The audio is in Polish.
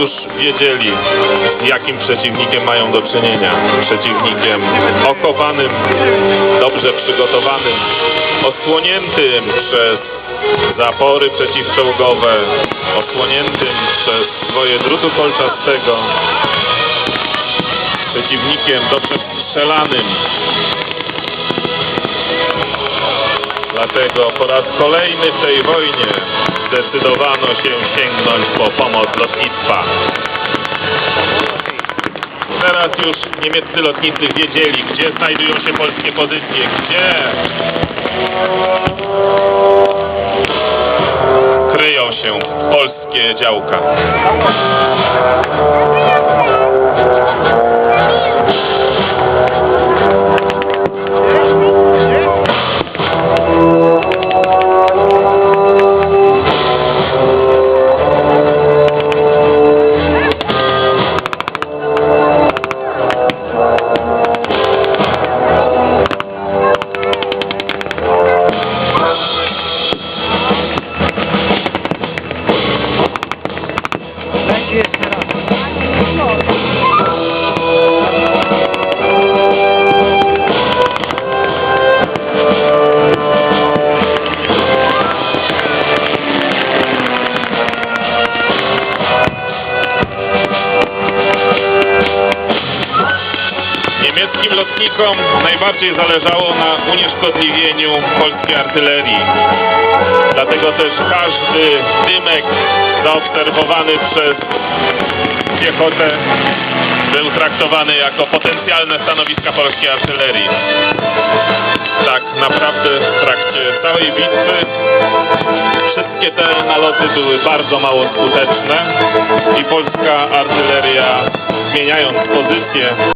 już wiedzieli, jakim przeciwnikiem mają do czynienia. Przeciwnikiem okopanym, dobrze przygotowanym, osłoniętym przez zapory przeciwczołgowe, osłoniętym przez swoje drutu kolczastego, przeciwnikiem dobrze strzelanym. Dlatego po raz kolejny w tej wojnie zdecydowano się sięgnąć po pomoc lotnictwa. Teraz już niemieccy lotnicy wiedzieli, gdzie znajdują się polskie pozycje, gdzie kryją się polskie działka. Lotnikom najbardziej zależało na unieszkodliwieniu polskiej artylerii. Dlatego też każdy dymek zaobserwowany przez piechotę był traktowany jako potencjalne stanowiska polskiej artylerii. Tak naprawdę w trakcie całej bitwy wszystkie te naloty były bardzo mało skuteczne i polska artyleria zmieniając pozycję